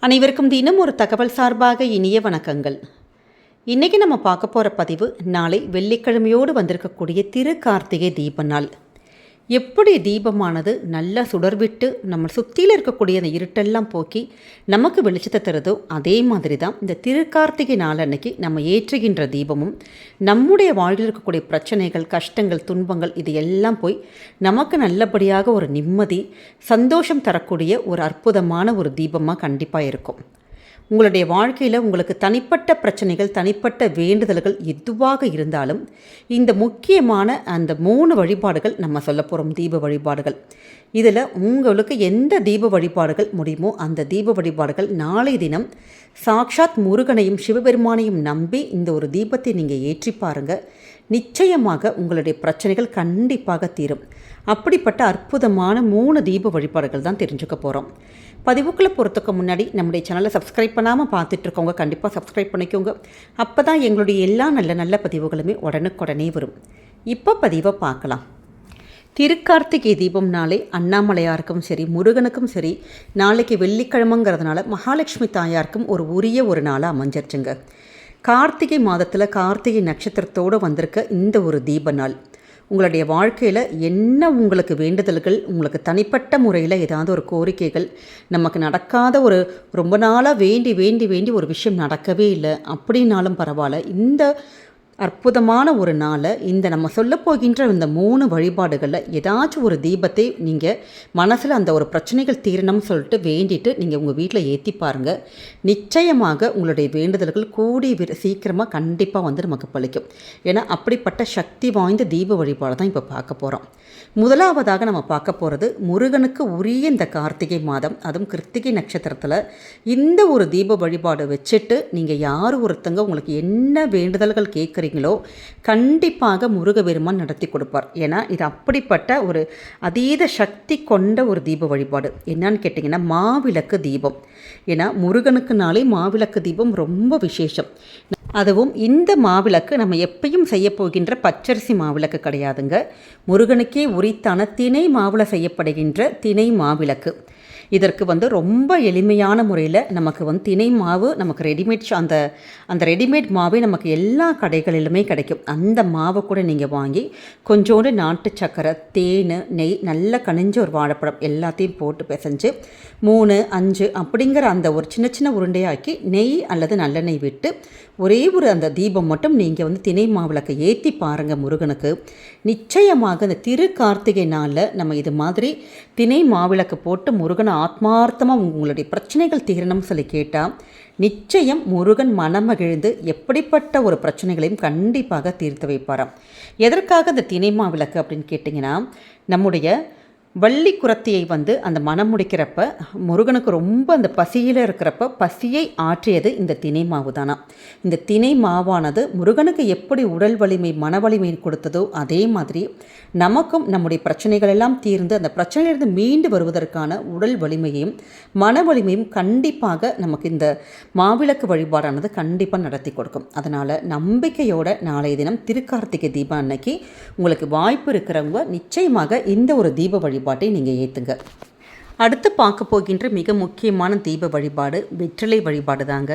அனைவருக்கும் தினம் ஒரு தகவல் சார்பாக இனிய வணக்கங்கள். இன்றைக்கி நம்ம பார்க்க போகிற பதிவு நாளை வெள்ளிக்கிழமையோடு வந்திருக்கக்கூடிய திரு கார்த்திகை தீப நாள். எப்படி தீபமானது நல்லா சுடர்விட்டு நம்ம சுற்றியில் இருக்கக்கூடிய அந்த இருட்டெல்லாம் போக்கி நமக்கு வெளிச்சத்தை தருதோ அதே மாதிரி தான் இந்த திருக்கார்த்திகை நாள் அன்னைக்கு நம்ம ஏற்றுகின்ற தீபமும் நம்முடைய வாழ்வில் இருக்கக்கூடிய பிரச்சனைகள் கஷ்டங்கள் துன்பங்கள் இது எல்லாம் போய் நமக்கு நல்லபடியாக ஒரு நிம்மதி சந்தோஷம் தரக்கூடிய ஒரு அற்புதமான ஒரு தீபமாக கண்டிப்பாக இருக்கும். உங்களுடைய வாழ்க்கையில் உங்களுக்கு தனிப்பட்ட பிரச்சனைகள் தனிப்பட்ட வேண்டுதல்கள் எதுவாக இருந்தாலும் இந்த முக்கியமான அந்த மூணு வழிபாடுகள் நம்ம சொல்ல போகிறோம் தீப வழிபாடுகள். இதில் உங்களுக்கு எந்த தீப வழிபாடுகள் முடியுமோ அந்த தீப வழிபாடுகள் நாளை தினம் சாக்ஷாத் முருகனையும் சிவபெருமானையும் நம்பி இந்த ஒரு தீபத்தை நீங்கள் ஏற்றி பாருங்கள் நிச்சயமாக உங்களுடைய பிரச்சனைகள் கண்டிப்பாக தீரும். அப்படிப்பட்ட அற்புதமான மூணு தீப வழிபாடுகள் தான் தெரிஞ்சுக்க போகிறோம் பதிவுக்குள்ளே போகிறதுக்கு முன்னாடி நம்முடைய சேனலை சப்ஸ்கிரைப் பண்ணாமல் பார்த்துட்ருக்கோங்க கண்டிப்பாக சப்ஸ்கிரைப் பண்ணிக்கோங்க. அப்போ தான் எங்களுடைய எல்லா நல்ல நல்ல பதிவுகளுமே உடனுக்குடனே வரும். இப்போ பதிவை பார்க்கலாம். திருக்கார்த்திகை தீபம் நாளை அண்ணாமலையாருக்கும் சரி முருகனுக்கும் சரி நாளைக்கு வெள்ளிக்கிழமைங்கிறதுனால மகாலட்சுமி தாயாருக்கும் ஒரு உரிய ஒரு நாளாக அமைஞ்சிருச்சுங்க. கார்த்திகை மாதத்தில் கார்த்திகை நட்சத்திரத்தோடு வந்திருக்க இந்த ஒரு தீப நாள். உங்களுடைய வாழ்க்கையில் என்ன உங்களுக்கு வேண்டுதல்கள் உங்களுக்கு தனிப்பட்ட முறையில் ஏதாவது ஒரு கோரிக்கைகள் நமக்கு நடக்காத ஒரு ரொம்ப நாளாக வேண்டி வேண்டி வேண்டி ஒரு விஷயம் நடக்கவே இல்லை அப்படின்னாலும் பரவாயில்ல. இந்த அற்புதமான ஒரு நாளை இந்த நம்ம சொல்ல போகின்ற இந்த மூணு வழிபாடுகளில் ஏதாச்சும் ஒரு தீபத்தை நீங்கள் மனசில் அந்த ஒரு பிரச்சனைகள் தீரணும்னு சொல்லிட்டு வேண்டிட்டு நீங்கள் உங்கள் வீட்டில் ஏற்றி பாருங்கள் நிச்சயமாக உங்களுடைய வேண்டுதல்கள் கூடி வி சீக்கிரமாக கண்டிப்பாக வந்து நமக்கு பழிக்கும் ஏன்னா அப்படிப்பட்ட சக்தி வாய்ந்த தீப வழிபாடு தான் இப்போ பார்க்க போகிறோம் முதலாவதாக நம்ம பார்க்க போகிறது முருகனுக்கு உரிய இந்த கார்த்திகை மாதம் அதுவும் கிருத்திகை நட்சத்திரத்தில் இந்த ஒரு தீப வழிபாடு வச்சுட்டு நீங்கள் யார் ஒருத்தங்க உங்களுக்கு என்ன வேண்டுதல்கள் கேட்குறீங்களோ கண்டிப்பாக முருகபெருமான் நடத்தி கொடுப்பார். ஏன்னா இது அப்படிப்பட்ட ஒரு அதீத சக்தி கொண்ட ஒரு தீப வழிபாடு. என்னன்னு கேட்டிங்கன்னா மாவிளக்கு தீபம். ஏன்னா முருகனுக்குனாலே மாவிளக்கு தீபம் ரொம்ப விசேஷம். அதுவும் இந்த மாவிளக்கு நம்ம எப்பயும் செய்ய போகின்ற பச்சரிசி மாவிளக்கு கிடையாதுங்க. முருகனுக்கே உரித்தான திணை மாவிள செய்யப்படுகின்ற திணை மாவிளக்கு. இதற்கு வந்து ரொம்ப எளிமையான முறையில் நமக்கு வந்து திணை மாவு நமக்கு ரெடிமேட் அந்த அந்த ரெடிமேட் மாவே நமக்கு எல்லா கடைகளிலுமே கிடைக்கும். அந்த மாவை கூட நீங்கள் வாங்கி கொஞ்சோண்டு நாட்டு சக்கரை தேன் நெய் நல்லா கனிஞ்ச ஒரு வாழைப்பழம் எல்லாத்தையும் போட்டு பிசைஞ்சு மூணு அஞ்சு அப்படிங்கிற அந்த ஒரு சின்ன சின்ன உருண்டையாக்கி நெய் அல்லது நல்லெண்ணெய் விட்டு ஒரே ஒரு அந்த தீபம் மட்டும் நீங்கள் வந்து திணை மாவிளக்கை ஏற்றி பாருங்கள் முருகனுக்கு. நிச்சயமாக இந்த திரு கார்த்திகை நாளில் நம்ம இது மாதிரி திணை மாவிளக்கு போட்டு முருகனை ஆத்மார்த்தமாக உங்களுடைய பிரச்சனைகள் தீரணும்னு சொல்லி கேட்டால் நிச்சயம் முருகன் மனம் மகிழ்ந்து எப்படிப்பட்ட ஒரு பிரச்சனைகளையும் கண்டிப்பாக தீர்த்து வைப்பாராம். எதற்காக இந்த தினைமா மாவிளக்கு அப்படின்னு கேட்டிங்கன்னா நம்முடைய வள்ளி குரத்தியை வந்து அந்த மனம் முடிக்கிறப்ப முருகனுக்கு ரொம்ப அந்த பசியில் இருக்கிறப்ப பசியை ஆற்றியது இந்த திணை மாவு தானா இந்த திணை மாவானது முருகனுக்கு எப்படி உடல் வலிமை மன வலிமை கொடுத்ததோ அதே மாதிரி நமக்கும் நம்முடைய பிரச்சனைகள் எல்லாம் தீர்ந்து அந்த பிரச்சனையிலிருந்து மீண்டு வருவதற்கான உடல் வலிமையையும் மன வலிமையும் கண்டிப்பாக நமக்கு இந்த மாவிளக்கு வழிபாடானது கண்டிப்பாக நடத்தி கொடுக்கும். அதனால் நம்பிக்கையோட நாளைய தினம் திருக்கார்த்திகை தீபம் அன்னைக்கு உங்களுக்கு வாய்ப்பு இருக்கிறவங்க நிச்சயமாக இந்த ஒரு தீப வழி வழிபாட்டை நீங்கள் ஏற்றுங்க அடுத்து பார்க்க போகின்ற மிக முக்கியமான தீப வழிபாடு வெற்றிலை வழிபாடு தாங்க.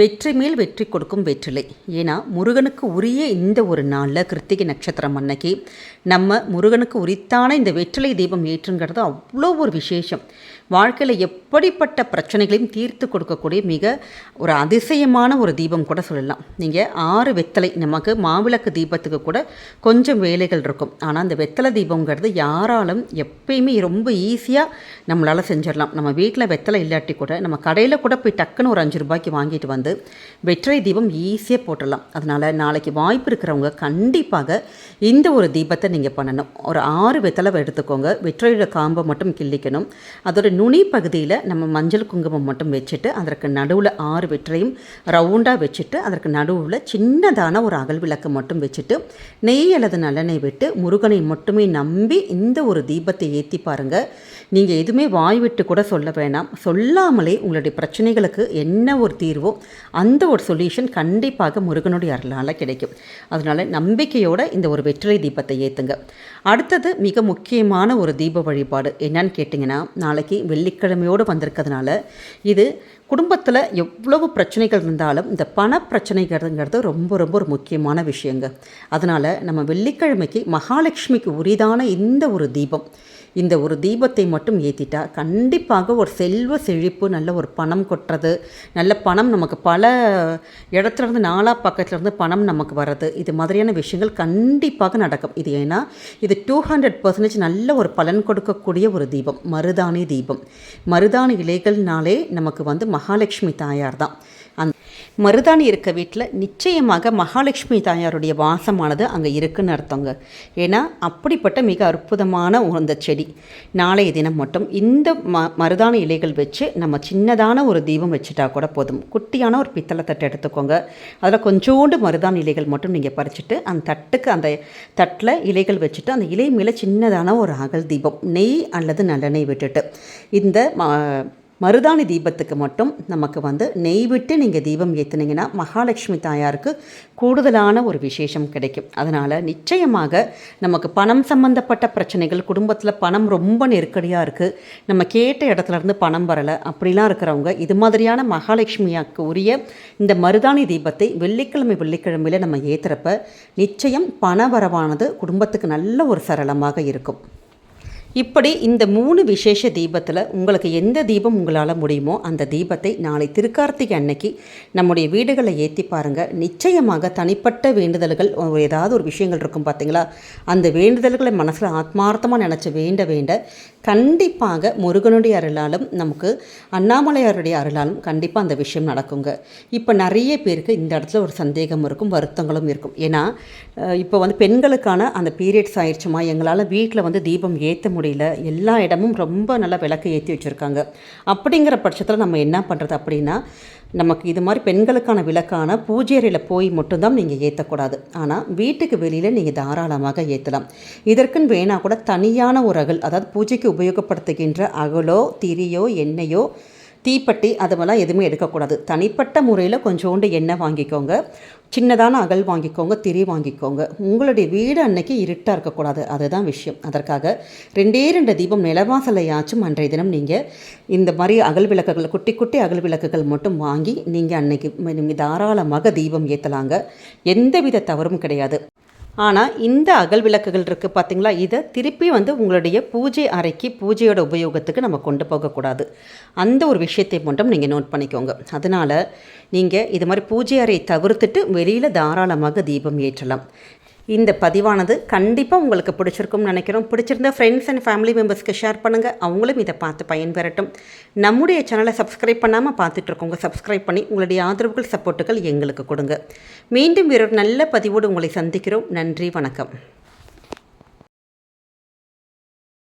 வெற்றி மேல் வெற்றி கொடுக்கும் வெற்றிலை. ஏன்னா முருகனுக்கு உரிய இந்த ஒரு நாளில் கிருத்திகை நட்சத்திரம் அன்னைக்கு நம்ம முருகனுக்கு உரித்தான இந்த வெற்றிலை தீபம் ஏற்றுங்கிறது அவ்வளோ ஒரு விசேஷம். வாழ்க்கையில் எப்படிப்பட்ட பிரச்சனைகளையும் தீர்த்து கொடுக்கக்கூடிய மிக ஒரு அதிசயமான ஒரு தீபம் கூட சொல்லலாம். நீங்கள் ஆறு வெத்தலை நமக்கு மாவிளக்கு தீபத்துக்கு கூட கொஞ்சம் வேலைகள் இருக்கும். ஆனால் அந்த வெத்தலை தீபங்கிறது யாராலும் எப்பயுமே ரொம்ப ஈஸியாக நம்மளால் செஞ்சிடலாம். நம்ம வீட்டில் வெத்தலை இல்லாட்டி கூட நம்ம கடையில் கூட போய் டக்குன்னு ஒரு அஞ்சு ரூபாய்க்கு வாங்கிட்டு வந்து வெற்றை தீபம் ஈஸியாக போட்டுடலாம். அதனால் நாளைக்கு வாய்ப்பு இருக்கிறவங்க கண்டிப்பாக இந்த ஒரு தீபத்தை நீங்கள் பண்ணணும். ஒரு ஆறு வெத்தலை எடுத்துக்கோங்க. வெற்றையோட காம்பை மட்டும் கிள்ளிக்கணும். அதோட நுனி பகுதியில் நம்ம மஞ்சள் குங்குமம் மட்டும் வச்சுட்டு அதற்கு நடுவில் ஆறு வெற்றையும் ரவுண்டாக வச்சுட்டு அதற்கு நடுவில் சின்னதான ஒரு அகல் விளக்கு மட்டும் வச்சுட்டு நெய் அல்லது நல்லெண்ணெய் விட்டு முருகனை மட்டுமே நம்பி இந்த ஒரு தீபத்தை ஏற்றி பாருங்கள் நீங்கள் எதுவுமே வாய் விட்டு கூட சொல்ல வேணாம். சொல்லாமலே உங்களுடைய பிரச்சனைகளுக்கு என்ன ஒரு தீர்வோ அந்த ஒரு சொல்யூஷன் கண்டிப்பாக முருகனுடைய அருளால் கிடைக்கும். அதனால் நம்பிக்கையோட இந்த ஒரு வெற்றிலை தீபத்தை ஏற்றுங்க அடுத்தது மிக முக்கியமான ஒரு தீப வழிபாடு என்னன்னு கேட்டிங்கன்னா நாளைக்கு வெள்ளிக்கிழமையோடு வந்திருக்கிறதுனால இது குடும்பத்தில் எவ்வளவு பிரச்சனைகள் இருந்தாலும் இந்த பண பிரச்சனைங்கிறதுங்கிறது ரொம்ப ரொம்ப ஒரு முக்கியமான விஷயங்க. அதனால் நம்ம வெள்ளிக்கிழமைக்கு மகாலட்சுமிக்கு உரிதான இந்த ஒரு தீபம். இந்த ஒரு தீபத்தை மட்டும் ஏற்றிட்டா கண்டிப்பாக ஒரு செல்வ செழிப்பு நல்ல ஒரு பணம் கொட்டுறது. நல்ல பணம் நமக்கு பல இடத்துலேருந்து நாலா பக்கத்துலேருந்து பணம் நமக்கு வர்றது. இது மாதிரியான விஷயங்கள் கண்டிப்பாக நடக்கும். இது ஏன்னா இது டூ ஹண்ட்ரட் பர்சன்டேஜ் நல்ல ஒரு பலன் கொடுக்கக்கூடிய ஒரு தீபம் மருதாணி தீபம். மருதாணி இலைகள்னாலே நமக்கு வந்து மகாலட்சுமி தாயார் தான் அந் மருதாணி இருக்க வீட்டில் நிச்சயமாக மகாலட்சுமி தாயாருடைய வாசமானது அங்கே இருக்குன்னு அர்த்தங்க. ஏன்னா அப்படிப்பட்ட மிக அற்புதமான அந்த செடி. நாளைய தினம் மட்டும் இந்த ம மருதாணி இலைகள் வச்சு நம்ம சின்னதான ஒரு தீபம் வச்சுட்டா கூட போதும். குட்டியான ஒரு பித்தளை தட்டை எடுத்துக்கோங்க. அதில் கொஞ்சோண்டு மருதாணி இலைகள் மட்டும் நீங்கள் பறிச்சுட்டு அந்த தட்டுக்கு அந்த தட்டில் இலைகள் வச்சுட்டு அந்த இலை மேலே சின்னதான ஒரு அகல் தீபம் நெய் அல்லது நல்லெண்ணெய் விட்டுட்டு. இந்த மருதாணி தீபத்துக்கு மட்டும் நமக்கு வந்து நெய் விட்டு நீங்கள் தீபம் ஏற்றுனீங்கன்னா மகாலட்சுமி தாயாருக்கு கூடுதலான ஒரு விசேஷம் கிடைக்கும். அதனால் நிச்சயமாக நமக்கு பணம் சம்மந்தப்பட்ட பிரச்சனைகள் குடும்பத்தில் பணம் ரொம்ப நெருக்கடியாக இருக்குது நம்ம கேட்ட இடத்துலேருந்து பணம் வரலை. அப்படிலாம் இருக்கிறவங்க இது மாதிரியான மகாலட்சுமியாக்கு உரிய இந்த மருதாணி தீபத்தை வெள்ளிக்கிழமை வெள்ளிக்கிழமையில் நம்ம ஏற்றுறப்ப நிச்சயம் பண வரவானது குடும்பத்துக்கு நல்ல ஒரு சரளமாக இருக்கும். இப்படி இந்த மூணு விசேஷ தீபத்தில் உங்களுக்கு எந்த தீபம் உங்களால் முடியுமோ அந்த தீபத்தை நாளை திருக்கார்த்திகை அன்னைக்கு நம்முடைய வீடுகளை ஏற்றி பாருங்கள் நிச்சயமாக தனிப்பட்ட வேண்டுதல்கள் ஏதாவது ஒரு விஷயங்கள் இருக்கும் பார்த்தீங்களா அந்த வேண்டுதல்களை மனசில் ஆத்மார்த்தமாக நினச்சி வேண்ட வேண்ட கண்டிப்பாக முருகனுடைய அருளாலும் நமக்கு அண்ணாமலையாருடைய அருளாலும் கண்டிப்பாக அந்த விஷயம் நடக்குங்க. இப்போ நிறைய பேருக்கு இந்த இடத்துல ஒரு சந்தேகம் இருக்கும் வருத்தங்களும் இருக்கும். ஏன்னா இப்போ வந்து பெண்களுக்கான அந்த பீரியட்ஸ் ஆயிடுச்சுமா? எங்களால் வீட்டில் வந்து தீபம் ஏற்ற முடியும் முடியல எல்லா இடமும் ரொம்ப நல்லா விளக்கு ஏற்றி வச்சுருக்காங்க. அப்படிங்கிற பட்சத்தில் நம்ம என்ன பண்ணுறது அப்படின்னா நமக்கு இது மாதிரி பெண்களுக்கான விளக்கான பூஜை அறையில் போய் மட்டும்தான் நீங்கள் ஏற்றக்கூடாது ஆனால் வீட்டுக்கு வெளியில் நீங்கள் தாராளமாக ஏற்றலாம் இதற்குன்னு வேணால் கூட தனியான ஒரு அகல் அதாவது பூஜைக்கு உபயோகப்படுத்துகின்ற அகலோ திரியோ எண்ணெயோ தீப்பெட்டி அதுவெல்லாம் எதுவுமே எடுக்கக்கூடாது. தனிப்பட்ட முறையில் கொஞ்சோண்டு எண்ணெய் வாங்கிக்கோங்க. சின்னதான அகல் வாங்கிக்கோங்க திரி வாங்கிக்கோங்க. உங்களுடைய வீடு அன்னைக்கு இருட்டாக இருக்கக்கூடாது. அதுதான் விஷயம். அதற்காக ரெண்டே ரெண்டு தீபம் நிலவாசலையாச்சும் அன்றைய தினம் நீங்கள் இந்த மாதிரி அகல் விளக்குகள் குட்டி குட்டி அகல் விளக்குகள் மட்டும் வாங்கி நீங்கள் அன்னைக்கு நீங்கள் தாராளமாக தீபம் ஏற்றலாங்க எந்தவித தவறும் கிடையாது. ஆனால் இந்த அகல் விளக்குகள் இருக்குது பார்த்திங்களா இதை திருப்பி வந்து உங்களுடைய பூஜை அறைக்கு பூஜையோட உபயோகத்துக்கு நம்ம கொண்டு போகக்கூடாது அந்த ஒரு விஷயத்தை மட்டும் நீங்கள் நோட் பண்ணிக்கோங்க. அதனால் நீங்கள் இது மாதிரி பூஜை அறையை தவிர்த்துட்டு வெளியில் தாராளமாக தீபம் ஏற்றலாம். இந்த பதிவானது கண்டிப்பாக உங்களுக்கு பிடிச்சிருக்கும்னு நினைக்கிறோம். பிடிச்சிருந்த ஃப்ரெண்ட்ஸ் அண்ட் ஃபேமிலி மெம்பர்ஸ்க்கு ஷேர் பண்ணுங்கள் அவங்களும் இதை பார்த்து பயன்பெறட்டும். நம்முடைய சேனலை சப்ஸ்கிரைப் பண்ணாமல் பார்த்துட்ருக்கோங்க சப்ஸ்கிரைப் பண்ணி உங்களுடைய ஆதரவுகள் சப்போர்ட்டுகள் எங்களுக்கு கொடுங்க. மீண்டும் வேறொரு நல்ல பதிவோடு உங்களை சந்திக்கிறோம். நன்றி வணக்கம்.